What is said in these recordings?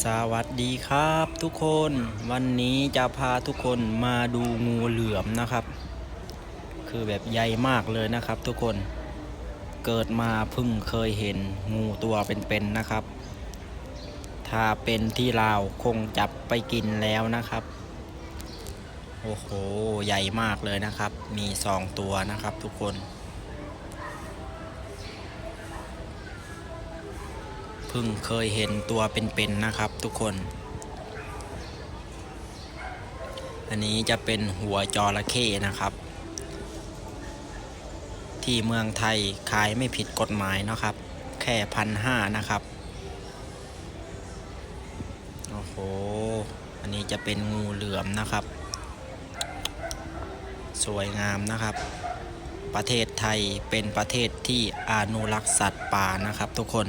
สวัสดีครับทุกคนวันนี้จะพาทุกคนมาดูงูเหลือมนะครับ คือแบบใหญ่มากเลยนะครับ ทุกคนเกิดมาเพิ่งเคยเห็นงูตัวเป็นๆนะครับ ถ้าเป็นที่ลาวคงจับไปกินแล้วนะครับ โอ้โห ใหญ่มากเลยนะครับ มีสองตัวนะครับทุกคน เพิ่งเคยเห็นตัวเป็นๆนะครับทุกคน อันนี้จะเป็นหัวจระเข้นะครับ ที่เมืองไทยขายไม่ผิดกฎหมายนะครับ แค่พันห้านะครับ โอ้โห อันนี้จะเป็นงูเหลือมนะครับ สวยงามนะครับประเทศไทยเป็นประเทศที่อนุรักษ์สัตว์ป่านะครับทุกคน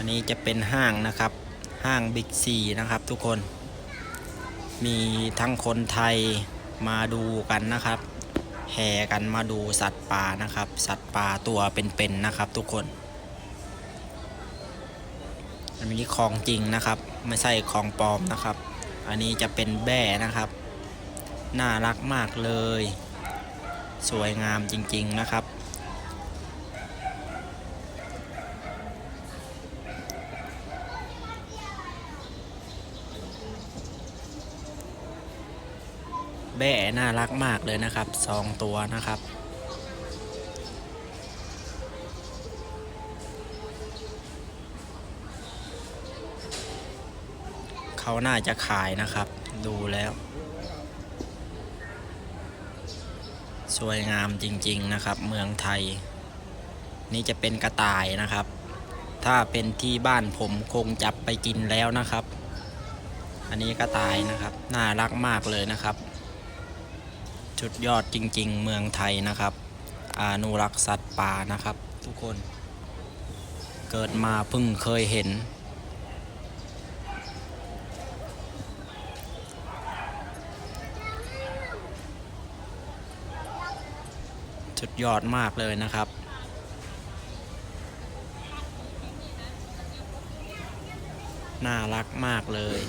อันนี้จะเป็นห้างนะครับ ห้างบิ๊กซีนะครับทุกคน มีทั้งคนไทยมาดูกันนะครับ แห่กันมาดูสัตว์ป่านะครับ สัตว์ป่าตัวเป็นๆนะครับ ทุกคน อันนี้ของจริงนะครับ ไม่ใช่ของปลอมนะครับ อันนี้จะเป็นแบ่นะครับ น่ารักมากเลย สวยงามจริง ๆนะครับ แบ่น่ารักมากเลยนะครับสองตัวนะครับ เขาน่าจะขายนะครับ ดูแล้ว สวยงามจริง ๆนะครับ เมืองไทย นี่จะเป็นกระต่ายนะครับ ถ้าเป็นที่บ้านผมคงจับไปกินแล้วนะครับอันนี้กระต่ายนะครับ น่ารักมากเลยนะครับ ชุดยอดจริง ๆ เมืองไทยนะครับ อนุรักษ์สัตว์ป่านะครับ ทุกคน เกิดมาเพิ่งเคยเห็นสุดยอดมากเลยนะครับน่ารักมากเลย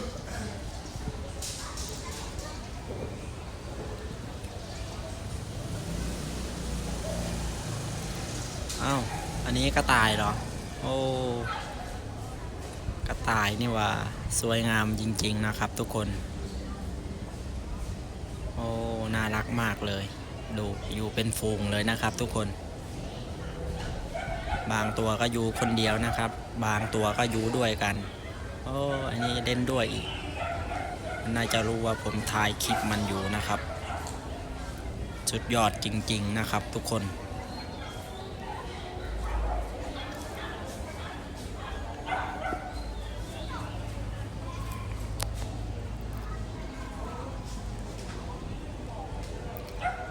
อ้าว อันนี้กระต่ายเหรอ โอ้ กระต่ายนี่ว่าสวยงามจริง ๆ นะครับ ทุกคน โอ้ น่ารักมากเลย ดูอยู่เป็นฝูงเลยนะครับ ทุกคน บางตัวก็อยู่คนเดียวนะครับ บางตัวก็อยู่ด้วยกัน โอ้ อันนี้เล่นด้วยอีกนน่าจะรู้ว่าผมถ่ายคลิปมันอยู่นะครับ สุดยอดจริง ๆ นะครับ ทุกคน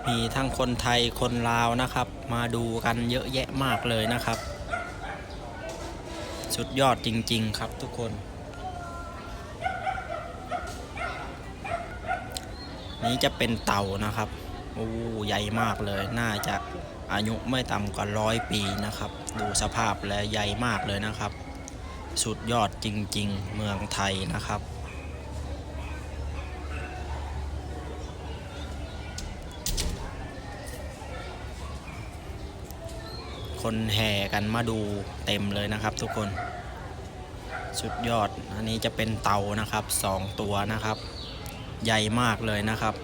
มีทั้งคนไทยคนลาวนะครับ มาดูกันเยอะแยะมากเลยนะครับ สุดยอดจริง ๆ ครับทุกคน นี้จะเป็นเต่านะครับโอ้ใหญ่มากเลยน่าจะอายุไม่ต่ำกว่าร้อยปีนะครับ ดูสภาพแล้วใหญ่มากเลยนะครับ สุดยอดจริง ๆ เมืองไทยนะครับ คนแห่กันมาดูเต็มเลยนะครับ ทุกคน สุดยอด อันนี้จะเป็นเตานะครับสองตัวนะครับ ใหญ่มากเลยนะครับ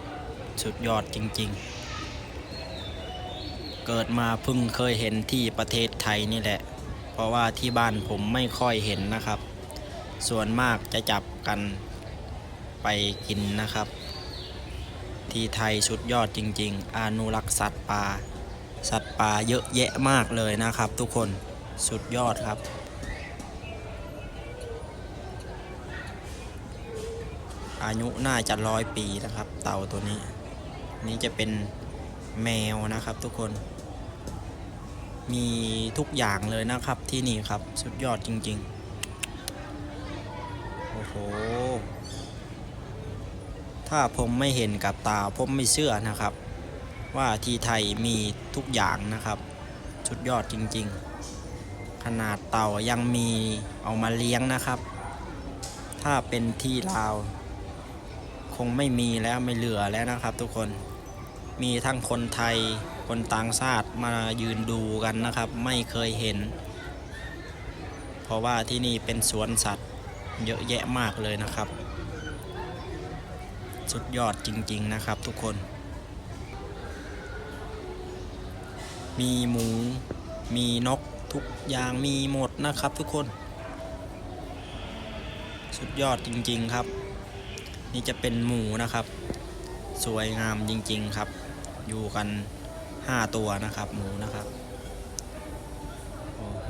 สุดยอดจริง ๆ เกิดมาเพิ่งเคยเห็นที่ประเทศไทยนี่แหละ เพราะว่าที่บ้านผมไม่ค่อยเห็นนะครับ ส่วนมากจะจับกันไปกินนะครับ ที่ไทยสุดยอดจริง ๆ อนุรักษ์สัตว์ป่า สัตว์ป่าเยอะแยะมากเลยนะครับ ทุกคนสุดยอดครับ อายุน่าจะร้อยปีนะครับ เต่าตัวนี้ นี่จะเป็นแมวนะครับทุกคน มีทุกอย่างเลยนะครับที่นี่ครับสุดยอดจริง ๆ โอ้โห ถ้าผมไม่เห็นกับตาผมไม่เชื่อนะครับ ว่าที่ไทยมีทุกอย่างนะครับสุดยอดจริงๆ ขนาดเต่ายังมีเอามาเลี้ยงนะครับ ถ้าเป็นที่ลาว คงไม่มีแล้วไม่เหลือแล้วนะครับทุกคนมีทั้งคนไทยคนต่างชาติมายืนดูกันนะครับ ไม่เคยเห็น เพราะว่าที่นี่เป็นสวนสัตว์เยอะแยะมากเลยนะครับ สุดยอดจริงๆนะครับทุกคน มีหมู มีนก ทุกอย่างมีหมดนะครับทุกคน สุดยอดจริงๆครับ นี่จะเป็นหมูนะครับ สวยงามจริงๆครับ อยู่กัน 5 ตัวนะครับ หมูนะครับโอ้โห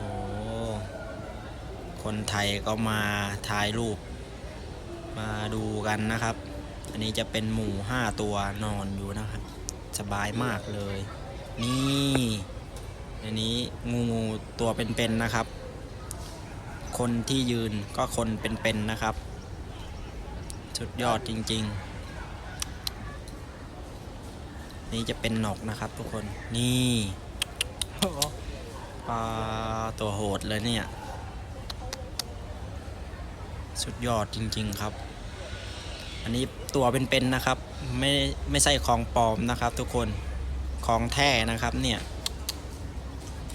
คนไทยก็มาถ่ายรูป มาดูกันนะครับ อันนี้จะเป็นหมู 5 ตัวนอนอยู่นะครับ สบายมากเลย นี่อันนี้งูตัวเป็นๆนะครับ คนที่ยืนก็คนเป็นๆนะครับ สุดยอดจริง ๆ นี่จะเป็นนกนะครับทุกคนนี่ปลาตัวโหดเลยเนี่ย สุดยอดจริง ๆ ครับ อันนี้ตัวเป็นๆนะครับ ไม่ไม่ใช่ของปลอมนะครับทุกคน ของแท้นะครับเนี่ย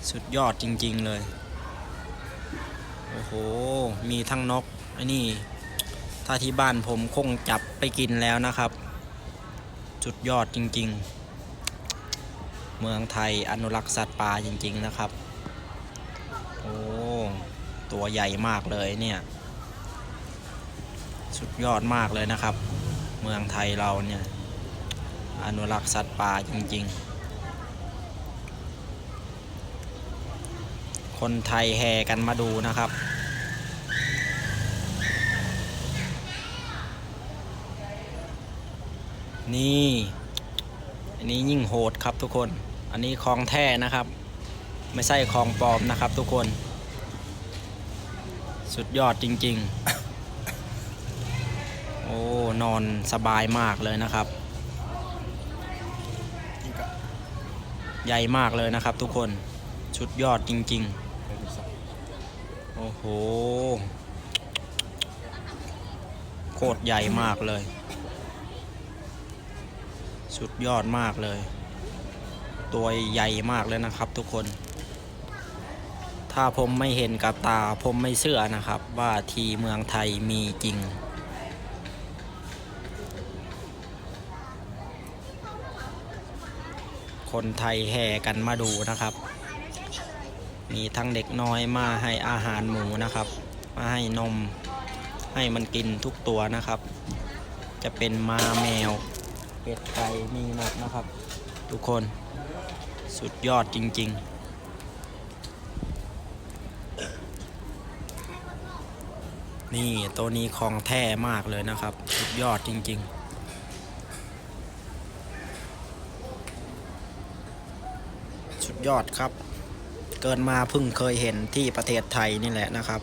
สุดยอดจริง ๆเลย โอ้โห มีทั้งนกไอ้นี่ ถ้าที่บ้านผมคงจับไปกินแล้วนะครับ สุดยอดจริง ๆ เมืองไทยอนุรักษ์สัตว์ป่าจริง ๆ นะครับ โอ้ ตัวใหญ่มากเลยเนี่ย สุดยอดมากเลยนะครับ เมืองไทยเราเนี่ยอนุรักษ์สัตว์ป่าจริง ๆ คนไทยแห่กันมาดูนะครับ นี่ อันนี้ยิ่งโหดครับทุกคน อันนี้ของแท้นะครับ ไม่ใช่ของปลอมนะครับทุกคน สุดยอดจริง ๆ โอ้ นอนสบายมากเลยนะครับ ใหญ่มากเลยนะครับทุกคนสุดยอดจริง ๆ โอ้โห โคตรใหญ่มากเลย สุดยอดมากเลย ตัวใหญ่มากเลยนะครับทุกคน ถ้าผมไม่เห็นกับตาผมไม่เชื่อนะครับ ว่าที่เมืองไทยมีจริงคนไทยแห่กันมาดูนะครับ มีทั้งเด็กน้อยมาให้อาหารหมูนะครับ มาให้นม ให้มันกินทุกตัวนะครับ จะเป็นมาแมว เป็ดไก่มีหมดนะครับ ทุกคนสุดยอดจริง ๆนี่ตัวนี้ของแท้มากเลยนะครับ สุดยอดจริง ๆ สุดยอดครับ เกิดมาเพิ่งเคยเห็นที่ประเทศไทยนี่แหละนะครับ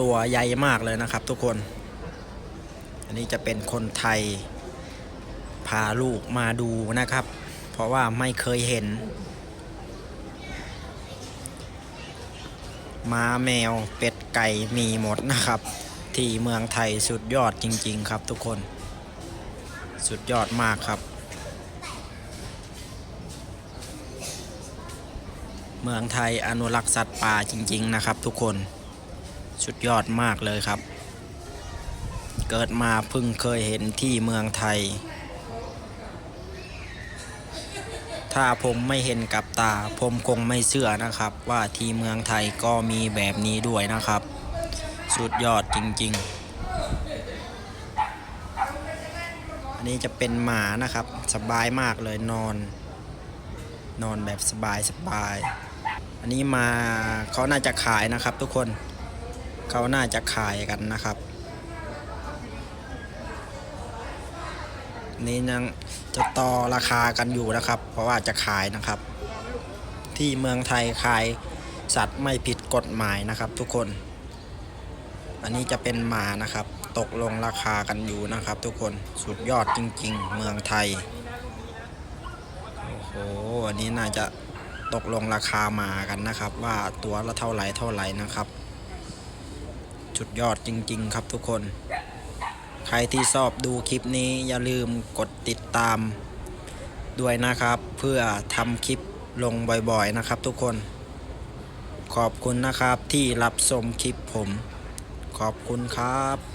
ตัวใหญ่มากเลยนะครับทุกคน อันนี้จะเป็นคนไทย พาลูกมาดูนะครับ เพราะว่าไม่เคยเห็น ม้าแมวเป็ดไก่มีหมดนะครับ ที่เมืองไทยสุดยอดจริง ๆ ครับทุกคน สุดยอดมากครับ เมืองไทยอนุรักษ์สัตว์ป่าจริง ๆ นะครับ ทุกคนสุดยอดมากเลยครับ เกิดมาเพิ่งเคยเห็นที่เมืองไทย ถ้าผมไม่เห็นกับตา ผมคงไม่เชื่อนะครับ ว่าที่เมืองไทยก็มีแบบนี้ด้วยนะครับ สุดยอดจริง ๆ อันนี้จะเป็นหมานะครับ สบายมากเลยนอน นอนแบบสบายสบาย อันนี้มาเขาน่าจะขายนะครับทุกคน เขาน่าจะขายกันนะครับ นี่ยังจะต่อราคากันอยู่นะครับ เพราะว่าจะขายนะครับ ที่เมืองไทยขายสัตว์ไม่ผิดกฎหมายนะครับ ทุกคน อันนี้จะเป็นหมานะครับ ตกลงราคากันอยู่นะครับ ทุกคนสุดยอดจริง ๆ เมืองไทยโอ้โหอันนี้น่าจะตกลงราคามากันนะครับ ว่าตัวละเท่าไหร่เท่าไหร่นะครับสุดยอดจริง ๆ ครับทุกคน ใครที่ชอบดูคลิปนี้อย่าลืมกดติดตามด้วยนะครับ เพื่อทำคลิปลงบ่อยๆนะครับทุกคน ขอบคุณนะครับที่รับชมคลิปผม ขอบคุณครับ